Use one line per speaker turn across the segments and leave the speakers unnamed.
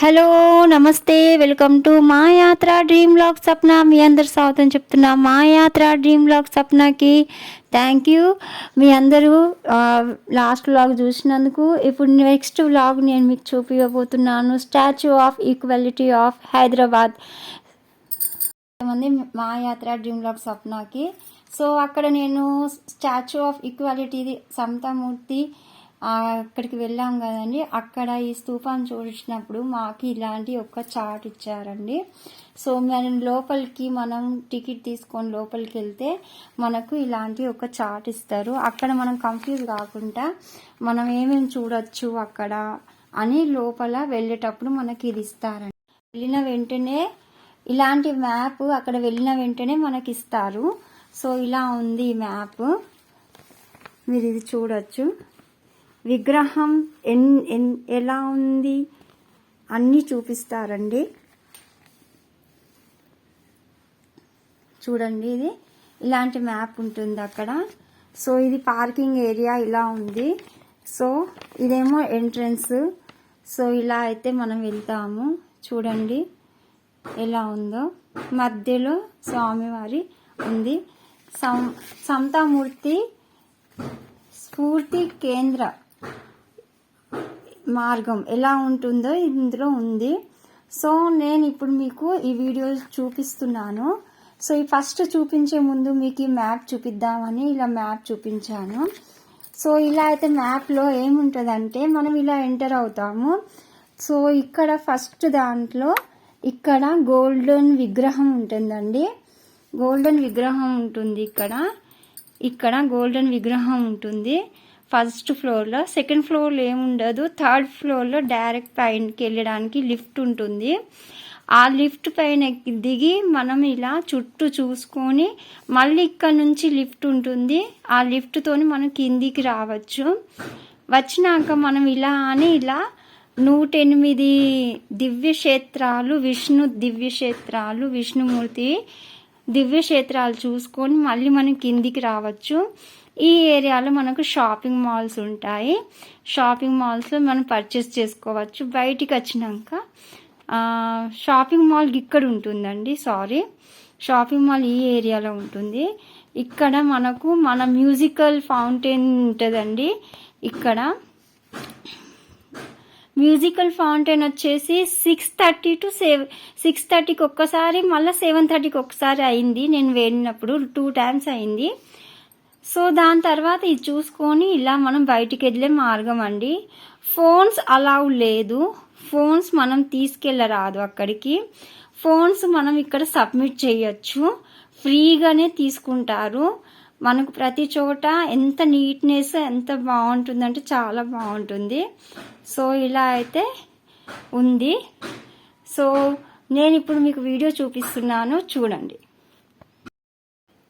Hello నమస్తే. Welcome to మా యాత్ర డ్రీమ్ లాక్ సప్న మీ అందరు స్వాగతం చెప్తున్నా. మా యాత్ర డ్రీమ్ లాక్ సప్నాకి థ్యాంక్ యూ మీ అందరూ లాస్ట్ వ్లాగ్ చూసినందుకు ఇప్పుడు నెక్స్ట్ వ్లాగ్ నేను మీకు చూపించబోతున్నాను statue of equality of Hyderabad మంది మా యాత్ర డ్రీమ్ లాక్ సప్నాకి సో అక్కడ నేను స్టాచ్యూ ఆఫ్ ఈక్వాలిటీ సమతామూర్తి అక్కడికి వెళ్ళాం కదండి. అక్కడ ఈ స్తూపాన్ని చూసినప్పుడు మాకు ఇలాంటి ఒక చార్ట్ ఇచ్చారండి. సో మనం లోపలికి మనం టికెట్ తీసుకొని లోపలికి వెళ్తే మనకు ఇలాంటి ఒక చార్ట్ ఇస్తారు. అక్కడ మనం కన్ఫ్యూజ్ కాకుండా మనం ఏమేమి చూడొచ్చు అక్కడ అని లోపల వెళ్ళేటప్పుడు మనకి ఇది ఇస్తారండి. వెళ్ళిన వెంటనే ఇలాంటి మ్యాప్ అక్కడ వెళ్ళిన వెంటనే మనకి ఇస్తారు. సో ఇలా ఉంది ఈ మ్యాప్. మీరు ఇది చూడొచ్చు. విగ్రహం ఎన్ ఎన్ ఎలా ఉంది? అన్నీ చూపిస్తారండి. చూడండి ఇది. ఇలాంటి మ్యాప్ ఉంటుంది అక్కడ. సో ఇది పార్కింగ్ ఏరియా ఇలా ఉంది. సో ఇదేమో ఎంట్రన్స్. సో ఇలా అయితే మనం వెళ్తాము. చూడండి ఎలా ఉందో. మధ్యలో స్వామివారి ఉంది. సం సమతామూర్తి స్ఫూర్తి కేంద్ర మార్గం ఎలా ఉంటుందో ఇందులో ఉంది. సో నేను ఇప్పుడు మీకు ఈ వీడియో చూపిస్తున్నాను. సో ఈ ఫస్ట్ చూపించే ముందు మీకు ఈ మ్యాప్ చూపిద్దామని ఇలా మ్యాప్ చూపించాను. సో ఇలా అయితే మ్యాప్లో ఏముంటుందంటే మనం ఇలా ఎంటర్ అవుతాము. సో ఇక్కడ ఫస్ట్ దాంట్లో ఇక్కడ గోల్డెన్ విగ్రహం ఉంటుందండి. గోల్డెన్ విగ్రహం ఉంటుంది ఇక్కడ. ఇక్కడ గోల్డెన్ విగ్రహం ఉంటుంది. ఫస్ట్ ఫ్లోర్లో. సెకండ్ ఫ్లోర్లో ఏముండదు. థర్డ్ ఫ్లోర్లో డైరెక్ట్ పైనకి వెళ్ళడానికి లిఫ్ట్ ఉంటుంది. ఆ లిఫ్ట్ పైన దిగి మనం ఇలా చుట్టూ చూసుకొని మళ్ళీ ఇక్కడ నుంచి లిఫ్ట్ ఉంటుంది. ఆ లిఫ్ట్తోని మనం కిందికి రావచ్చు. వచ్చినాక మనం ఇలా అని ఇలా నూట ఎనిమిది దివ్య క్షేత్రాలు విష్ణు దివ్యక్షేత్రాలు విష్ణుమూర్తి దివ్యక్షేత్రాలు చూసుకొని మళ్ళీ మనం కిందికి రావచ్చు. ఈ ఏరియాలో మనకు షాపింగ్ మాల్స్ ఉంటాయి. షాపింగ్ మాల్స్లో మనం పర్చేస్ చేసుకోవచ్చు. బయటికి వచ్చినాక షాపింగ్ మాల్ ఇక్కడ ఉంటుందండి సారీ. షాపింగ్ మాల్ ఈ ఏరియాలో ఉంటుంది. ఇక్కడ మనకు మన మ్యూజికల్ ఫౌంటైన్ ఉంటుందండి. ఇక్కడ మ్యూజికల్ ఫౌంటైన్ వచ్చేసి six thirty to seven six థర్టీకి ఒక్కసారి మళ్ళీ సెవెన్ థర్టీకి ఒకసారి అయింది. నేను వెళ్ళినప్పుడు టూ టైమ్స్ అయింది. సో దాని తర్వాత ఇది చూసుకొని ఇలా మనం బయటికి వెళ్ళే మార్గం అండి. ఫోన్స్ అలౌ లేదు. ఫోన్స్ మనం తీసుకెళ్ళరాదు అక్కడికి. ఫోన్స్ మనం ఇక్కడ సబ్మిట్ చేయొచ్చు. ఫ్రీగానే తీసుకుంటారు. మనకు ప్రతి చోట ఎంత నీట్నెస్ ఎంత బాగుంటుందంటే చాలా బాగుంటుంది. సో ఇలా అయితే ఉంది. సో నేను ఇప్పుడు మీకు వీడియో చూపిస్తున్నాను. చూడండి.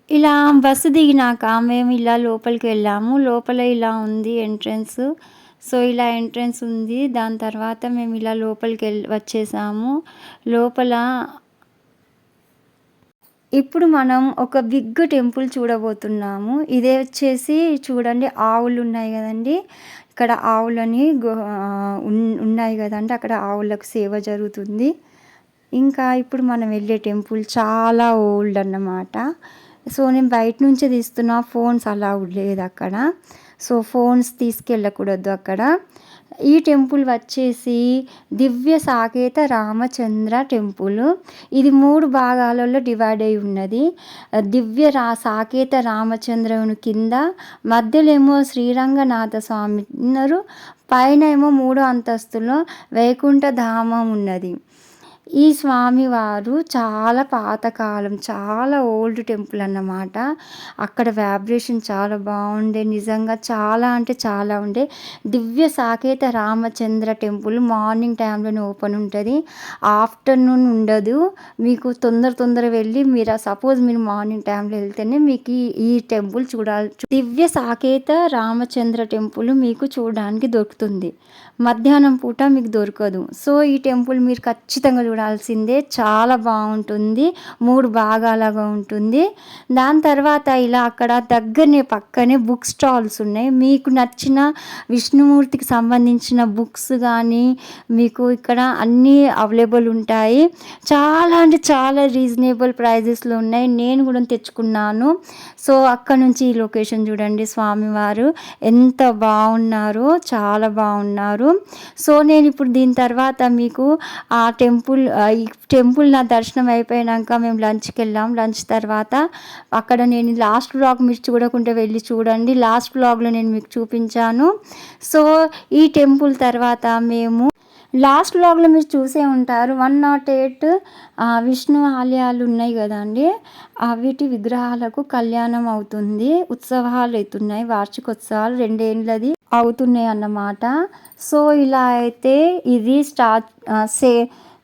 ఇలా బస్సు దిగినాక మేము ఇలా లోపలికి వెళ్ళాము. లోపల ఇలా ఉంది ఎంట్రన్స్. సో ఇలా ఎంట్రన్స్ ఉంది. దాని తర్వాత మేము ఇలా లోపలికి వెళ్ళి వచ్చేసాము. లోపల ఇప్పుడు మనం ఒక బిగ్ టెంపుల్ చూడబోతున్నాము. ఇదే వచ్చేసి చూడండి ఆవులు ఉన్నాయి కదండి. ఇక్కడ ఆవులని ఉన్నాయి కదండి. అక్కడ ఆవులకు సేవ జరుగుతుంది. ఇంకా ఇప్పుడు మనం వెళ్ళే టెంపుల్ చాలా ఓల్డ్ అన్నమాట. సో నేను బయట నుంచే తీస్తున్నా ఫోన్స్ అలా లేదు అక్కడ. సో ఫోన్స్ తీసుకెళ్ళకూడదు అక్కడ. ఈ టెంపుల్ వచ్చేసి దివ్య సాకేత రామచంద్ర టెంపుల్. ఇది మూడు భాగాలలో డివైడ్ అయి ఉన్నది. దివ్య రా సాకేత రామచంద్రుని కింద మధ్యలో ఏమో శ్రీరంగనాథ స్వామి ఉన్నారు. పైన ఏమో మూడో అంతస్తులో వైకుంఠ ధామం ఉన్నది. ఈ స్వామివారు చాలా పాతకాలం చాలా ఓల్డ్ టెంపుల్ అన్నమాట. అక్కడ వ్యాబ్రేషన్ చాలా బాగుండే నిజంగా చాలా అంటే చాలా ఉండే. దివ్య సాకేత రామచంద్ర టెంపుల్ మార్నింగ్ టైంలోనే ఓపెన్ ఉంటుంది. ఆఫ్టర్నూన్ ఉండదు. మీకు తొందర తొందర వెళ్ళి మీరు సపోజ్ మీరు మార్నింగ్ టైంలో వెళ్తేనే మీకు ఈ టెంపుల్ చూడాలి. దివ్య సాకేత రామచంద్ర టెంపుల్ మీకు చూడడానికి దొరుకుతుంది. మధ్యాహ్నం పూట మీకు దొరకదు. సో ఈ టెంపుల్ మీరు ఖచ్చితంగా చూడాల్సిందే. చాలా బాగుంటుంది. మూడు భాగాలుగా ఉంటుంది. దాని తర్వాత ఇలా అక్కడ దగ్గరనే పక్కనే బుక్ స్టాల్స్ ఉన్నాయి. మీకు నచ్చిన విష్ణుమూర్తికి సంబంధించిన బుక్స్ కానీ మీకు ఇక్కడ అన్నీ అవైలబుల్ ఉంటాయి. చాలా అంటే చాలా రీజనబుల్ ప్రైజెస్లో ఉన్నాయి. నేను కూడా తెచ్చుకున్నాను. సో అక్కడ నుంచి ఈ లొకేషన్ చూడండి స్వామివారు. ఎంత బాగున్నారో చాలా బాగున్నారు. సో నేను ఇప్పుడు దీని తర్వాత మీకు ఆ టెంపుల్ ఈ టెంపుల్ నా దర్శనం అయిపోయాక మేము లంచ్కి వెళ్ళాం. లంచ్ తర్వాత అక్కడ నేను లాస్ట్ బ్లాగ్ మీరు చూడకుండా వెళ్ళి చూడండి. లాస్ట్ బ్లాగ్లో నేను మీకు చూపించాను. సో ఈ టెంపుల్ తర్వాత మేము లాస్ట్ బ్లాగ్లో మీరు చూసే ఉంటారు. వన్ నాట్ ఎయిట్ విష్ణు ఆలయాలు ఉన్నాయి కదండి. వీటి విగ్రహాలకు కళ్యాణం అవుతుంది. ఉత్సవాలు అవుతున్నాయి. వార్షికోత్సవాలు రెండేళ్ళది అవుతున్నాయి అన్నమాట సో ఇలా అయితే ఇది స్టా సే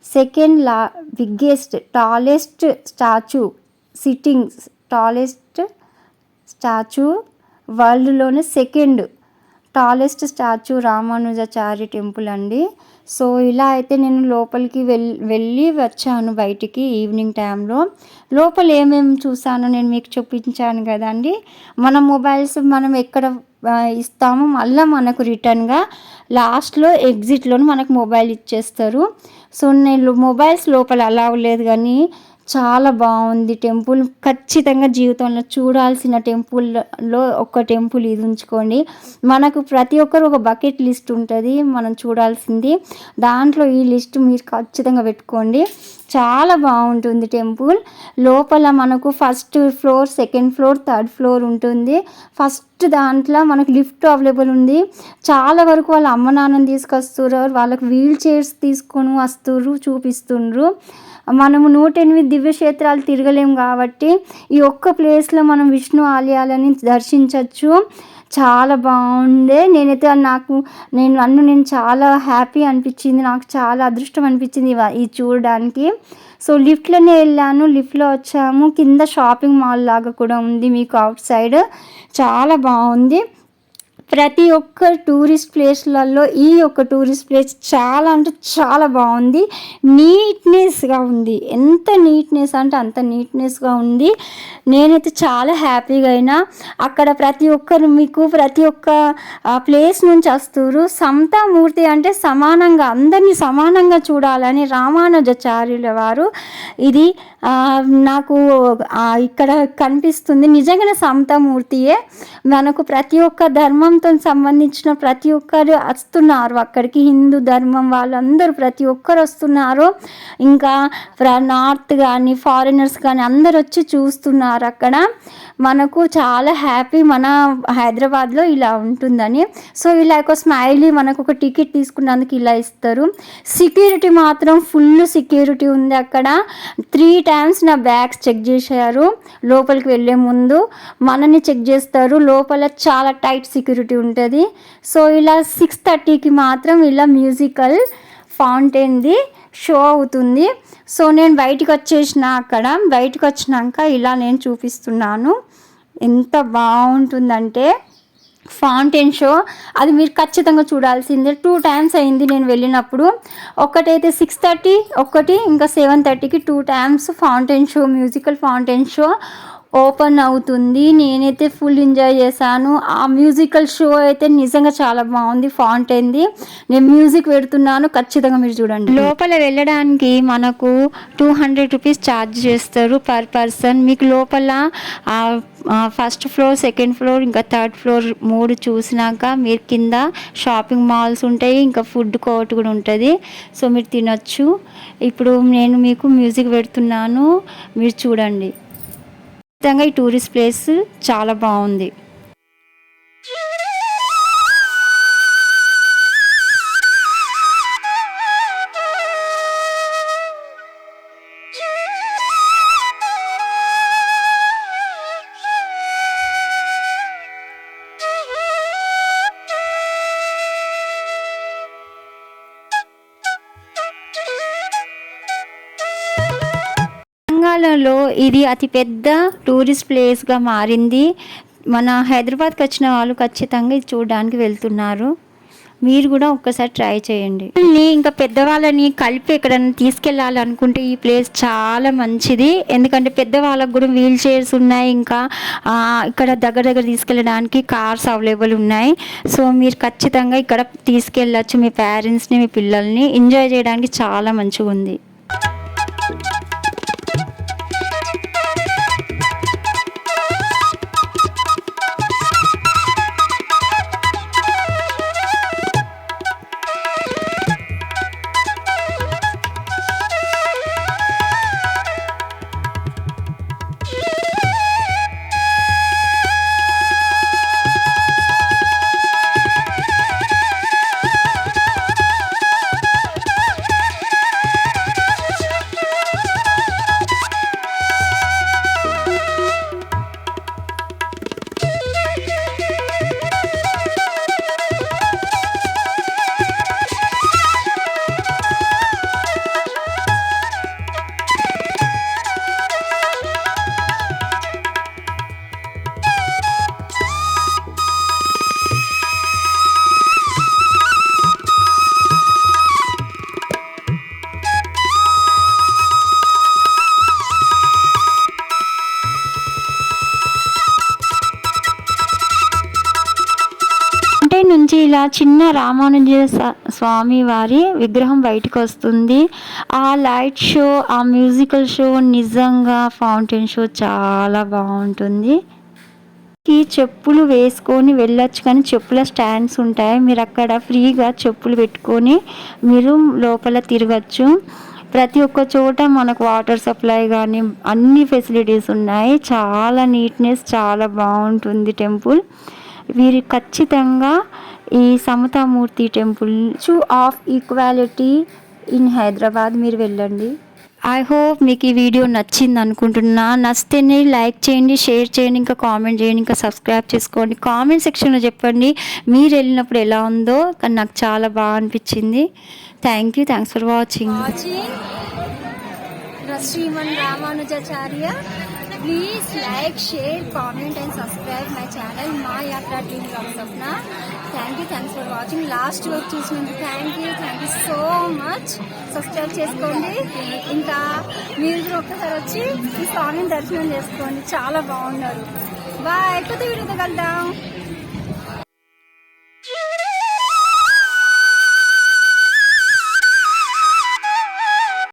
సెకండ్ లా biggest tallest statue sitting tallest statue వరల్డ్లోనే second tallest statue Ramanujachari temple అండి. సో ఇలా అయితే నేను లోపలికి వెల్ వెళ్ళి వచ్చాను బయటికి ఈవినింగ్ టైంలో. లోపల ఏమేమి చూసానో నేను మీకు చూపించాను కదండి. మన మొబైల్స్ మనం ఎక్కడ ఇస్తామో మళ్ళీ మనకు రిటర్న్గా లాస్ట్లో ఎగ్జిట్లో మనకు మొబైల్ ఇచ్చేస్తారు. సో నేను మొబైల్స్ లోపల అలా లేదు కానీ చాలా బాగుంది టెంపుల్. ఖచ్చితంగా జీవితంలో చూడాల్సిన టెంపుల్లో ఒక టెంపుల్ ఇది ఉంచుకోండి. మనకు ప్రతి ఒక్కరు ఒక బకెట్ లిస్ట్ ఉంటుంది మనం చూడాల్సింది. దాంట్లో ఈ లిస్ట్ మీరు ఖచ్చితంగా పెట్టుకోండి. చాలా బాగుంటుంది టెంపుల్. లోపల మనకు first floor second floor third floor ఉంటుంది. ఫస్ట్ దాంట్లో మనకు లిఫ్ట్ అవైలబుల్ ఉంది. చాలా వరకు వాళ్ళ అమ్మ నాన్నని తీసుకొస్తున్నారు వాళ్ళకి వీల్ చైర్స్ తీసుకొని వస్తున్నారు చూపిస్తుండ్రు. మనము నూట ఎనిమిది దివ్యక్షేత్రాలు తిరగలేము కాబట్టి ఈ ఒక్క ప్లేస్లో మనం విష్ణు ఆలయాలని దర్శించవచ్చు చాలా బాగుండే. నేనైతే నాకు నేను నన్ను నేను చాలా హ్యాపీ అనిపించింది. నాకు చాలా అదృష్టం అనిపించింది ఇది చూడడానికి. సో లిఫ్ట్లోనే వెళ్ళాను. లిఫ్ట్లో వచ్చాము. కింద షాపింగ్ మాల్ లాగా కూడా ఉంది మీకు అవుట్ సైడ్. చాలా బాగుంది. ప్రతి ఒక్క టూరిస్ట్ ప్లేస్లలో ఈ యొక్క టూరిస్ట్ ప్లేస్ చాలా అంటే చాలా బాగుంది. నీట్నెస్గా ఉంది. ఎంత నీట్నెస్ అంటే అంత నీట్నెస్గా ఉంది. నేనైతే చాలా హ్యాపీగా అయినా అక్కడ ప్రతి ఒక్కరు మీకు ప్రతి ఒక్క ప్లేస్ నుంచి వస్తారు. సమతామూర్తి అంటే సమానంగా అందరినీ సమానంగా చూడాలని రామానుజాచార్యుల వారు ఇది నాకు ఇక్కడ కనిపిస్తుంది. నిజంగానే సమతామూర్తియే మనకు ప్రతి ఒక్క ధర్మం ధర్మంతో సంబంధించిన ప్రతి ఒక్కరు వస్తున్నారు. అక్కడికి హిందూ ధర్మం వాళ్ళందరూ ప్రతి ఒక్కరు వస్తున్నారు. ఇంకా నార్త్ కానీ ఫారినర్స్ కానీ అందరు వచ్చి చూస్తున్నారు అక్కడ. మనకు చాలా హ్యాపీ మన హైదరాబాద్లో ఇలా ఉంటుందని. సో ఇలా ఒక స్మైలీ మనకు ఒక టికెట్ తీసుకున్నందుకు ఇలా ఇస్తారు. సెక్యూరిటీ మాత్రం ఫుల్ సెక్యూరిటీ ఉంది అక్కడ. త్రీ టైమ్స్ నా బ్యాగ్స్ చెక్ చేశారు. లోపలికి వెళ్ళే ముందు మనని చెక్ చేస్తారు. లోపల చాలా టైట్ సెక్యూరిటీ ఉంటుంది. సో ఇలా సిక్స్ థర్టీకి మాత్రం ఇలా మ్యూజికల్ ఫౌంటైన్ది షో అవుతుంది. సో నేను బయటకు వచ్చేసిన అక్కడ బయటకు వచ్చినాక ఇలా నేను చూపిస్తున్నాను. ఎంత బాగుంటుందంటే ఫౌంటైన్ షో అది మీరు ఖచ్చితంగా చూడాల్సిందే. టూ టైమ్స్ అయింది నేను వెళ్ళినప్పుడు. ఒకటైతే సిక్స్ థర్టీ ఒకటి ఇంకా సెవెన్ థర్టీకి two times fountain show musical fountain show open అవుతుంది. నేనైతే ఫుల్ ఎంజాయ్ చేశాను. ఆ మ్యూజికల్ షో అయితే నిజంగా చాలా బాగుంది ఫాంట్ అయింది నేను మ్యూజిక్ పెడుతున్నాను ఖచ్చితంగా మీరు చూడండి. లోపల వెళ్ళడానికి మనకు టూ హండ్రెడ్ రూపీస్ ఛార్జ్ చేస్తారు పర్ పర్సన్. మీకు లోపల ఫస్ట్ ఫ్లోర్ సెకండ్ ఫ్లోర్ ఇంకా థర్డ్ ఫ్లోర్ మూడు చూసినాక మీరు కింద షాపింగ్ మాల్స్ ఉంటాయి ఇంకా ఫుడ్ కోర్ట్ కూడా ఉంటుంది. సో మీరు తినొచ్చు. ఇప్పుడు నేను మీకు మ్యూజిక్ పెడుతున్నాను. మీరు చూడండి. ఖచ్చితంగా ఈ టూరిస్ట్ ప్లేస్ చాలా బాగుంది. తెలంగాణలో ఇది అతిపెద్ద టూరిస్ట్ ప్లేస్గా మారింది. మన హైదరాబాద్కి వచ్చిన వాళ్ళు ఖచ్చితంగా ఇది చూడడానికి వెళ్తున్నారు. మీరు కూడా ఒక్కసారి ట్రై చేయండి. ఇంకా పెద్దవాళ్ళని కలిపి ఎక్కడైనా తీసుకెళ్ళాలనుకుంటే ఈ ప్లేస్ చాలా మంచిది. ఎందుకంటే పెద్దవాళ్ళకు కూడా వీల్ చైర్స్ ఉన్నాయి. ఇంకా ఇక్కడ దగ్గర దగ్గర తీసుకెళ్ళడానికి కార్స్ అవైలబుల్ ఉన్నాయి. సో మీరు ఖచ్చితంగా ఇక్కడ తీసుకెళ్ళచ్చు మీ పేరెంట్స్ని మీ పిల్లల్ని. ఎంజాయ్ చేయడానికి చాలా మంచిగా ఉంది చిన్న రామానుజ స్వామి వారి విగ్రహం బయటకు వస్తుంది. ఆ లైట్ షో ఆ మ్యూజికల్ షో నిజంగా ఫౌంటైన్ షో చాలా బాగుంటుంది. ఈ చెప్పులు వేసుకొని వెళ్ళొచ్చు కానీ చెప్పుల స్టాండ్స్ ఉంటాయి. మీరు అక్కడ ఫ్రీగా చెప్పులు పెట్టుకొని మీరు లోపల తిరగచ్చు. ప్రతి ఒక్క చోట మనకు వాటర్ సప్లై కానీ అన్ని ఫెసిలిటీస్ ఉన్నాయి. చాలా నీట్నెస్ చాలా బాగుంటుంది టెంపుల్. వీరు ఖచ్చితంగా ఈ సమతామూర్తి టెంపుల్ చూ ఆఫ్ ఈక్వాలిటీ ఇన్ హైదరాబాద్. మీరు వెళ్ళండి. ఐ హోప్ మీకు ఈ వీడియో నచ్చింది అనుకుంటున్నా. నచ్చితేనే లైక్ చేయండి షేర్ చేయండి ఇంకా కామెంట్ చేయండి ఇంకా సబ్స్క్రైబ్ చేసుకోండి. కామెంట్ సెక్షన్లో చెప్పండి మీరు వెళ్ళినప్పుడు ఎలా ఉందో. కానీ నాకు చాలా బాగా అనిపించింది. Thank you thanks for watching
watching? Sriman please like share comment and subscribe my channel మా యాత్ర team Sapna thank you thanks for watching last వరకు చూసినందుకు thank you thank you so much subscribe చేసుకోండి. ఇంకా మీరు కూడా ఒక్కసారి వచ్చి ఈ స్వామిని దర్శనం చేసుకోండి. చాలా బాగున్నారు. బాయ్ కొత్త వీడియోతో కలుద్దాం.